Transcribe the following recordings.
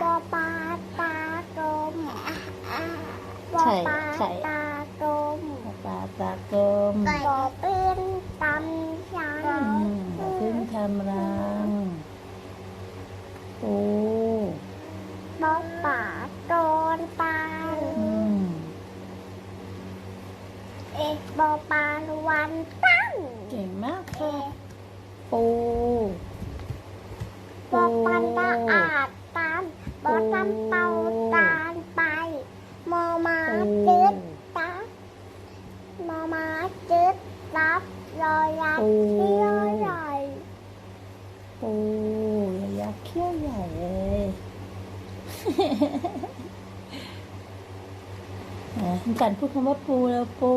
บอปลาตากลมบอไข่ปลาไข่ตากลมปลาตากลมบอเป็นตำช้างอืมพึ่งทำรังปูบอป่าโดนปลาอืมเอกบอปลาวันตั้งเก่งมากเอค่ะปูบอปันตาอาดตาม บอตำเตาตาลไป มอมาจืดตามอมาจืดรับรอยยักษ์เที่ยวใหญ่ปูระยะเขี้ยวใหญ่เลยอะกันพูดคำว่าปูแล้วปู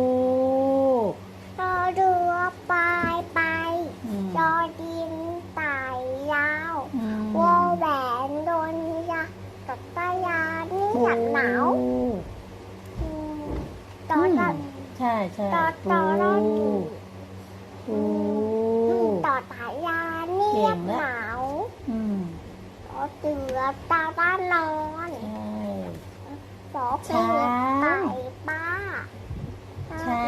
าตัดตายานี่หนักหนาวปูอืมตอนนั้นใช่ใช่ตอนปูตอนนั้นอยู่ปูต่อตายานี่เก่งละหนาวอืมต่อเสือตาบ้านนอนใช่สอเสือไก่ป้าช้า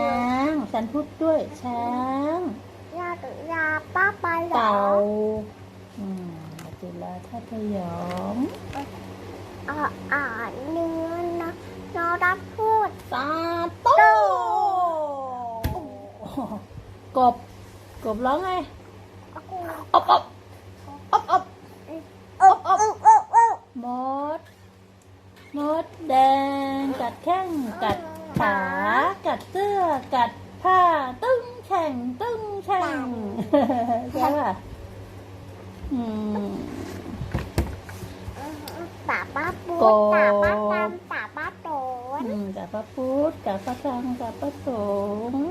งสันพูดด้วยช้าง ยาตุยาป้าไปเหรอ เต่าอืม จุฬาทัพยองอ่าอ่านเนื้อนะนอรับพูดซาโตกบ กบร้องไงอบอบอบอบเอบเอบเอบเอบมด มดแดง กัดแข้ง กัดขา กัดเสื้อ กัดผ้า ตึ้งแข่ง ตึ้งแข่งใช่ป่ะอืม กจากพระธรรากพระสงฆ์จากพระพุทธจากพระธรรมากพระสงฆ์